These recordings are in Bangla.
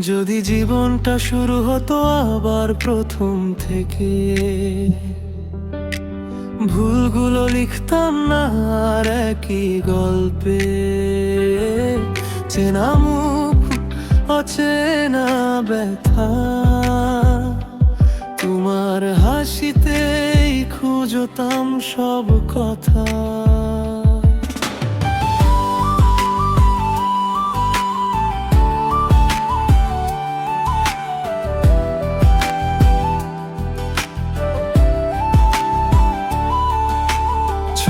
যদি জীবনটা শুরু হতো আবার প্রথম থেকে। ভুলগুলো লিখতাম না আর একই গল্পে। চেনা মুখ, অচেনা ব্যথা। তোমার হাসিতেই খুঁজতাম সব কথা।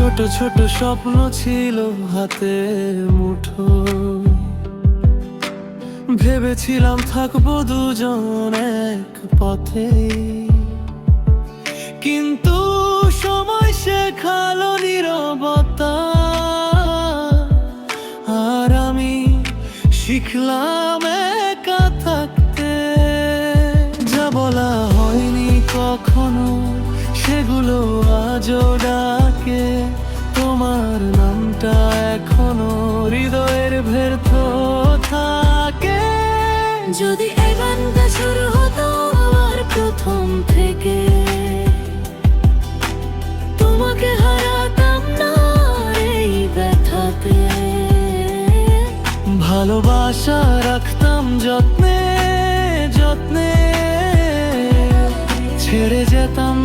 ছোট ছোট স্বপ্ন ছিল হাতে মুঠো। ভেবেছিলাম থাকব দুজন এক পথে। কিন্তু সময় শেখালো নিরবতা। আর আমি শিখলাম একা থাকতে। যা বলা হয়নি কখনো, সেগুলো আজও ডাকে। ভেরত থাকে যদি এই গানটা শুরু হতো আমার প্রথম থেকে তোমাকে হারাতাম না এই ব্যথাতে। ভালোবাসা রাখতাম যত্নে যত্নে। ছেড়ে যেতাম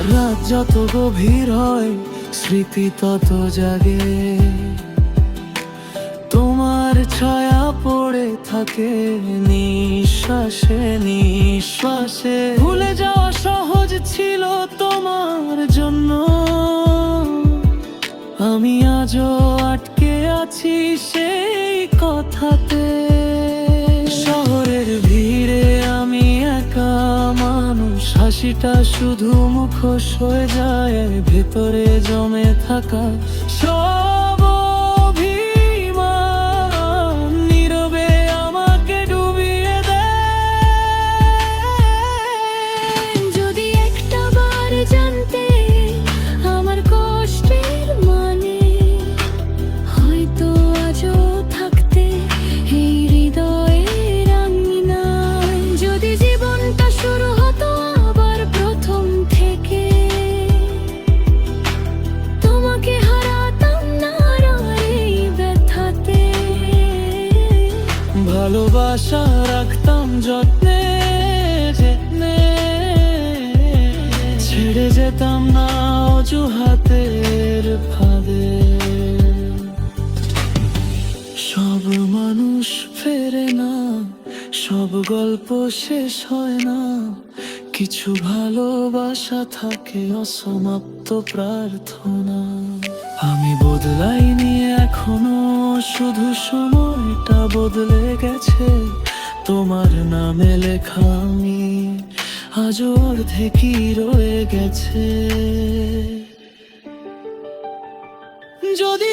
রাত যত গভীর হয়, স্মৃতি তত জাগে। তোমার ছায়া পড়ে থাকে, নিঃশ্বাসে নিঃশ্বাসে। ভুলে যাওয়া সহজ ছিল তোমার জন্য। আমি আজও আটকে আছি সেই কথাতে। হাসিটা শুধু মুখোশ হয়ে যায় ভেতরে জমে থাকা সব ভালোবাসা রাখতাম যত্নে যত্নে ছেড়ে যেতাম না অজুহাতের ফাঁদে। সব মানুষ ফেরে না, সব গল্প শেষ হয় না। কিছু ভালোবাসা থাকে অসমাপ্ত প্রার্থনা। আমি বদলাইনি এখনও শুধু সময়টা বদলে গেছে। তোমার নামে লেখা আমি আজ অর্ধেকই রয়ে গেছে। যদি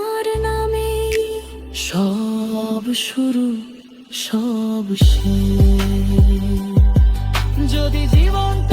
তোমার নামে সব শুরু সব শেষ। যদি জীবনটা